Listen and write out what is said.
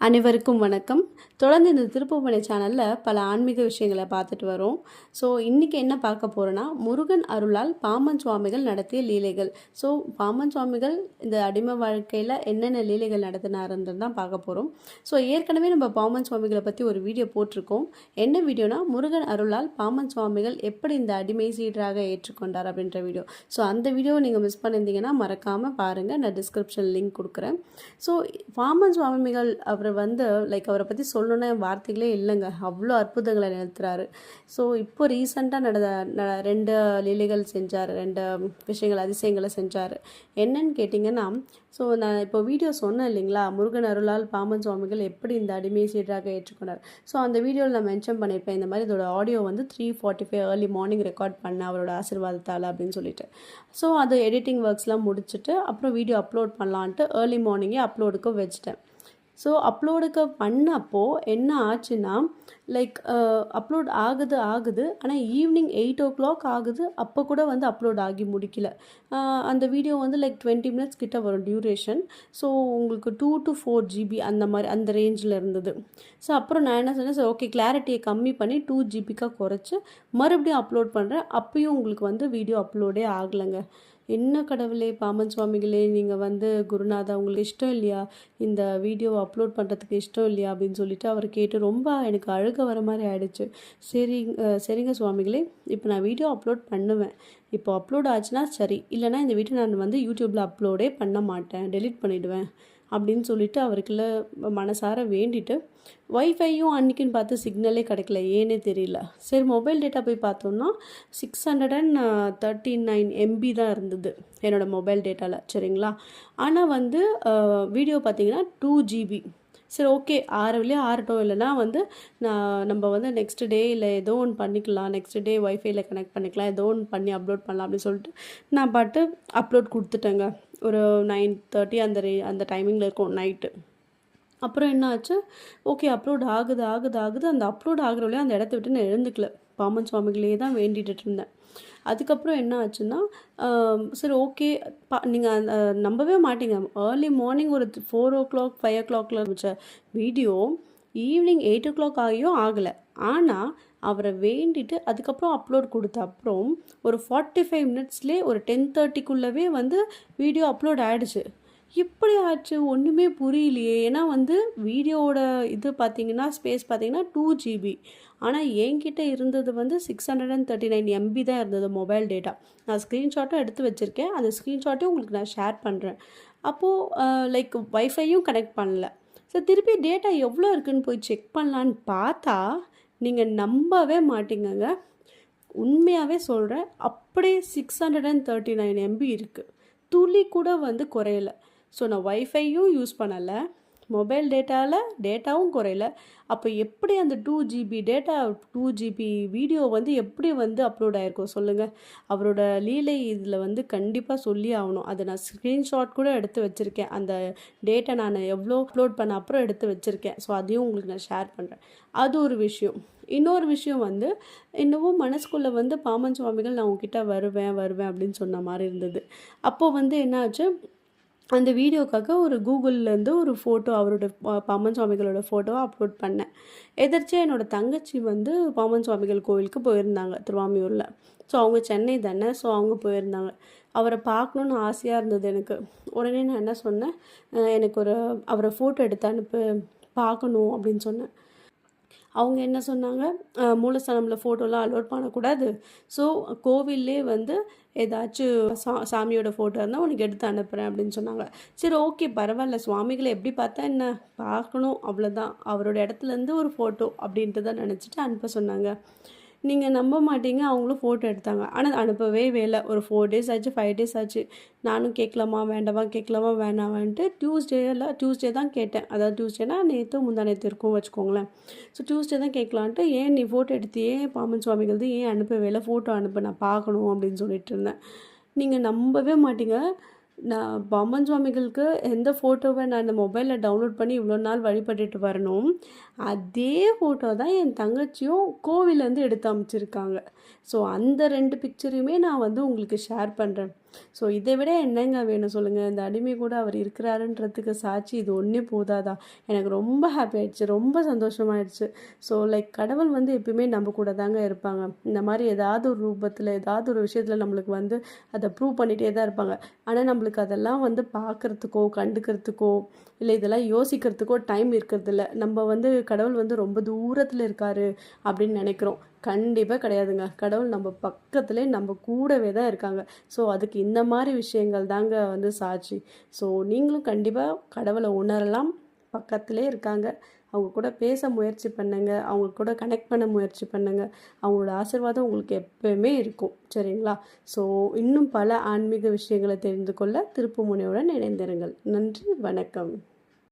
அனைவருக்கும் வணக்கம். தொடர்ந்து இந்த திருப்புவனை சேனலில் பல ஆன்மீக விஷயங்களை பார்த்துட்டு வரோம். ஸோ இன்றைக்கி என்ன பார்க்க போகிறோன்னா முருகன் அருளால் பாமன் சுவாமிகள் நடத்திய லீலைகள். ஸோ பாமன் சுவாமிகள் இந்த அடிமை வாழ்க்கையில் என்னென்ன லீலைகள் நடத்தினாருன்றது தான் பார்க்க போகிறோம் ஸோ ஏற்கனவே நம்ம பாமன் சுவாமிகளை பற்றி ஒரு வீடியோ போட்டிருக்கோம். என்ன வீடியோனா முருகன் அருளால் பாமன் சுவாமிகள் எப்படி இந்த அடிமை சீடராக ஏற்றுக்கொண்டார் அப்படின்ற வீடியோ ஸோ அந்த வீடியோவை நீங்கள் மிஸ் பண்ணியிருந்தீங்கன்னா மறக்காமல் பாருங்கள் நான் டிஸ்கிரிப்ஷன் லிங்க் கொடுக்குறேன். ஸோ பாமன் சுவாமிகள் அவர் அவர் வந்து லைக் அவரை பற்றி சொல்லணுன்னா வார்த்தைகளே இல்லைங்க. அவ்வளோ அற்புதங்களை நிறுத்துறாரு ஸோ இப்போ ரீசண்டாக நடந்த ந- ரெண்டு லீலைகள் செஞ்சார் ரெண்டு விஷயங்கள் அதிசயங்களை செஞ்சார். என்னன்னு கேட்டிங்கன்னா ஸோ நான் இப்போ வீடியோ சொன்னேன் இல்லைங்களா முருகன் அருளால் பாமன் சுவாமிகள் எப்படி இந்த அடிமை சீடராக ஏற்றுக்கொண்டார். ஸோ அந்த வீடியோவில் நான் மென்ஷன் பண்ணியிருப்பேன் இந்த மாதிரி இதோட ஆடியோ வந்து three forty five early morning record பண்ணேன் அவரோட ஆசீர்வாதத்தால் அப்படின்னு சொல்லிட்டு. ஸோ அது எடிட்டிங் ஒர்க்ஸ்லாம் முடிச்சுட்டு அப்புறம் வீடியோ அப்லோட் பண்ணலான்ட்டு ஏர்லி மார்னிங்கே அப்லோடுக்கு வச்சுட்டேன். ஸோ அப்லோடுக்கு பண்ணப்போ என்ன ஆச்சுன்னா லைக் அப்லோட் uh, ஆகுது ஆகுது. ஆனால் ஈவினிங் எயிட் ஓ கிளாக் ஆகுது. அப்போ கூட வந்து அப்லோட் ஆகி முடிக்கல. Uh, அந்த வீடியோ வந்து லைக் டுவெண்ட்டி மினிட்ஸ் கிட்ட வரும் டியூரேஷன் ஸோ உங்களுக்கு டூ டு ஃபோர் ஜிபி அந்த மாதிரி அந்த ரேஞ்சில் இருந்தது. ஸோ அப்புறம் நான் என்ன சொன்னேன்? சார் ஓகே கிளாரிட்டியை கம்மி பண்ணி டூ ஜிபிக்காக குறைச்சி மறுபடியும் அப்லோட் பண்ணுறேன் அப்பயும் உங்களுக்கு வந்து வீடியோ அப்லோடே ஆகலைங்க. என்ன கடவுளே பாமன் சுவாமிகளே நீங்கள் வந்து குருநாதா உங்களுக்கு இஷ்டம் இல்லையா? இந்த வீடியோ அப்லோட் பண்ணுறதுக்கு இஷ்டம் இல்லையா? அப்படின்னு சொல்லிட்டு அவர் கேட்டு ரொம்ப எனக்கு அழுக வர மாதிரி ஆயிடுச்சு. சரி சரிங்க சுவாமிகளே இப்போ நான் வீடியோ அப்லோட் பண்ணுவேன். இப்போ அப்லோட் ஆச்சுன்னா சரி. இல்லைனா இந்த வீடியோ நான் வந்து யூடியூப்பில் அப்லோடே பண்ண மாட்டேன். டெலிட் பண்ணிவிடுவேன் அப்படின்னு சொல்லிட்டு அவருக்குள்ள மனசார வேண்டிட்டு ஒய்ஃபையும் அன்றைக்கின்னு பார்த்து சிக்னலே கிடைக்கல ஏனே தெரியல. சரி மொபைல் டேட்டா போய் பார்த்தோம்னா six hundred and thirty nine MB தான் இருந்தது என்னோடய மொபைல் டேட்டாவில் சரிங்களா? ஆனால் வந்து வீடியோ பார்த்தீங்கன்னா டூ ஜிபி சரி ஓகே ஆறவிலே ஆறட்டும் இல்லைனா வந்து நான் நம்ம வந்து நெக்ஸ்ட் டே இல்லை ஏதோ ஒன்று பண்ணிக்கலாம். நெக்ஸ்ட் டே ஒய்ஃபைல கனெக்ட் பண்ணிக்கலாம். ஏதோ ஒன்று பண்ணி அப்லோட் பண்ணலாம் அப்படின்னு சொல்லிட்டு நான் பாட்டு அப்லோட் கொடுத்துட்டேங்க. ஒரு நைன் தேர்ட்டி அந்த ரே அந்த டைமிங்கில் இருக்கும் நைட்டு அப்புறம் என்ன ஆச்சு ஓகே அப்லோட் ஆகுது ஆகுது ஆகுது. அந்த அப்லோட் ஆகுறவளே அந்த இடத்த விட்டு நான் எழுந்துக்கல. பாமன் சுவாமிகளே தான் வேண்டிகிட்டு இருந்தேன். அதுக்கப்புறம் என்ன ஆச்சுன்னா சரி ஓகே பா நீங்கள் நம்பவே மாட்டீங்க. ஏர்லி மார்னிங் ஒரு ஃபோர் ஓ கிளாக் ஃபைவ் ஓ கிளாக்ல வச்ச video evening eight o'clock ஆகியும் ஆகலை. ஆனால் அவரை வேண்டிட்டு அதுக்கப்புறம் அப்லோட் கொடுத்த அப்புறம் ஒரு ஃபார்ட்டி ஃபைவ் மினிட்ஸ்லேயே ஒரு டென் தேர்ட்டிக்குள்ளவே வந்து வீடியோ அப்லோட் ஆகிடுச்சு இப்படி ஆச்சு ஒன்றுமே புரியலையே. ஏன்னா வந்து வீடியோவோட இது பார்த்தீங்கன்னா ஸ்பேஸ் பார்த்தீங்கன்னா டூ ஜிபி ஆனால் என்கிட்ட இருந்தது வந்து six hundred and thirty nine MB தான் இருந்தது மொபைல் டேட்டா நான் ஸ்க்ரீன்ஷாட்டும் எடுத்து வச்சுருக்கேன். அந்த ஸ்க்ரீன்ஷாட்டையும் உங்களுக்கு நான் ஷேர் பண்ணுறேன் அப்போது லைக் ஒய்ஃபையும் கனெக்ட் பண்ணல. ஸோ திருப்பி டேட்டா எவ்வளோ இருக்குதுன்னு போய் செக் பண்ணலான்னு பார்த்தா நீங்கள் நம்பவே மாட்டீங்கங்க. உண்மையாகவே சொல்கிறேன் அப்படியே six hundred and thirty nine MB இருக்குது துளி கூட வந்து குறையல. ஸோ நான் ஒய்ஃபையும் யூஸ் பண்ணலை. மொபைல் டேட்டாவில் டேட்டாவும் குறையல. அப்போ எப்படி அந்த two GB data two GB video வந்து எப்படி வந்து அப்லோட் ஆகிருக்கும் சொல்லுங்கள் அவரோட லீலை இதில் வந்து கண்டிப்பாக சொல்லி ஆகணும். அதை நான் ஸ்க்ரீன்ஷாட் கூட எடுத்து வச்சுருக்கேன். அந்த டேட்டா நான் எவ்வளோ அப்லோட் பண்ண அப்புறம் எடுத்து வச்சுருக்கேன். ஸோ அதையும் உங்களுக்கு நான் ஷேர் பண்ணுறேன் அது ஒரு விஷயம். இன்னொரு விஷயம் வந்து இன்னமும் மனசுக்குள்ளே வந்து பாமன் சுவாமிகள் நான் உங்ககிட்ட வருவேன் வருவேன் அப்படின்னு சொன்ன மாதிரி இருந்தது. அப்போது வந்து என்னாச்சு? அந்த வீடியோக்காக ஒரு கூகுள்லேருந்து ஒரு ஃபோட்டோ அவரோட பாமன் சுவாமிகளோட ஃபோட்டோவை அப்லோட் பண்ணேன். எதிர்ச்சியாக என்னோட தங்கச்சி வந்து பாமன் சுவாமிகள் கோவிலுக்கு போயிருந்தாங்க திருவாமியூரில். ஸோ அவங்க சென்னை தானே ஸோ அவங்க போயிருந்தாங்க. அவரை பார்க்கணுன்னு ஆசையாக இருந்தது எனக்கு. உடனே நான் என்ன சொன்னேன் எனக்கு ஒரு அவரை ஃபோட்டோ எடுத்து அனுப்பு பார்க்கணும் அப்படின்னு சொன்னேன். அவங்க என்ன சொன்னாங்க? மூலஸ்தானமில் ஃபோட்டோலாம் அலோட் பண்ணக்கூடாது. ஸோ கோவில்லே வந்து ஏதாச்சும் சா சாமியோட ஃபோட்டோ இருந்தால் உனக்கு எடுத்து அனுப்புகிறேன் அப்படின்னு சொன்னாங்க. சரி ஓகே பரவாயில்ல. சுவாமிகளை எப்படி பார்த்தா என்ன? பார்க்கணும் அவ்வளோதான் அவரோட இடத்துலேருந்து ஒரு ஃபோட்டோ அப்படின்ட்டு தான் நினச்சிட்டு அனுப்ப சொன்னாங்க. நீங்கள் நம்ப மாட்டீங்க அவங்களும் ஃபோட்டோ எடுத்தாங்க. ஆனால் அனுப்பவே வேலை. ஒரு ஃபோர் டேஸ் ஆச்சு ஃபைவ் டேஸ் ஆச்சு. நானும் கேட்கலாமா வேண்டாமா கேட்கலாமா வேணாமான்ட்டு டியூஸ்டேல டியூஸ்டே தான் கேட்டேன். அதாவது டியூஸ்டேனா நேற்று முந்தா நேற்று இருக்கும் வச்சுக்கோங்களேன். ஸோ டியூஸ்டே தான் கேட்கலான்ட்டு ஏன் நீ ஃபோட்டோ எடுத்தியே பாமன் சுவாமிகள் ஏன் அனுப்பவே இல்லை? ஃபோட்டோ அனுப்ப நான் பார்க்கணும் அப்படின்னு சொல்லிட்டு இருந்தேன். நீங்கள் நம்பவே மாட்டீங்க. நான் பாமன் சுவாமிகளுக்கு எந்த ஃபோட்டோவை நான் இந்த மொபைலில் டவுன்லோட் பண்ணி இவ்வளோ நாள் வழிபட்டுட்டு வரணும் அதே ஃபோட்டோ தான் என் தங்கச்சியும் கோவிலேருந்து எடுத்து அமைச்சிருக்காங்க. ஸோ அந்த ரெண்டு பிக்சரையுமே நான் வந்து உங்களுக்கு ஷேர் பண்ணுறேன் ஸோ இதை விட என்னங்க வேணும் சொல்லுங்கள் இந்த அடிமை கூட அவர் இருக்கிறாருன்றதுக்கு சாட்சி இது ஒன்றே போதாதான் எனக்கு ரொம்ப ஹாப்பி ஆயிடுச்சு ரொம்ப சந்தோஷமாயிடுச்சு. ஸோ லைக் கடவுள் வந்து எப்பயுமே நம்ம கூட தாங்க இருப்பாங்க. இந்த மாதிரி ஏதாவது ஒரு ரூபத்தில் ஏதாவது ஒரு விஷயத்தில் நம்மளுக்கு வந்து அதை ப்ரூவ் பண்ணிகிட்டே தான் இருப்பாங்க. ஆனால் நம்மளுக்கு அதெல்லாம் வந்து பார்க்குறதுக்கோ கண்டுக்கிறதுக்கோ இல்லை இதெல்லாம் யோசிக்கிறதுக்கோ டைம் இருக்கிறதில்ல. நம்ம வந்து கடவுள் வந்து ரொம்ப தூரத்தில் இருக்காரு அப்படின்னு நினைக்கிறோம். கண்டிப்பாக கிடையாதுங்க. கடவுள் நம்ம பக்கத்துலேயே நம்ம கூடவே தான் இருக்காங்க. ஸோ அதுக்கு இந்த மாதிரி விஷயங்கள் தாங்க வந்து சாட்சி. ஸோ நீங்களும் கண்டிப்பாக கடவுளை உணரலாம். பக்கத்துலேயே இருக்காங்க. அவங்க கூட பேச முயற்சி பண்ணுங்க. அவங்க கூட கனெக்ட் பண்ண முயற்சி பண்ணுங்க. அவங்களோட ஆசிர்வாதம் உங்களுக்கு எப்பயுமே இருக்கும். சரிங்களா? ஸோ இன்னும் பல ஆன்மீக விஷயங்களை தெரிந்து கொள்ள திருப்புமுனையுடன் இணைந்திருங்கள். நன்றி வணக்கம்.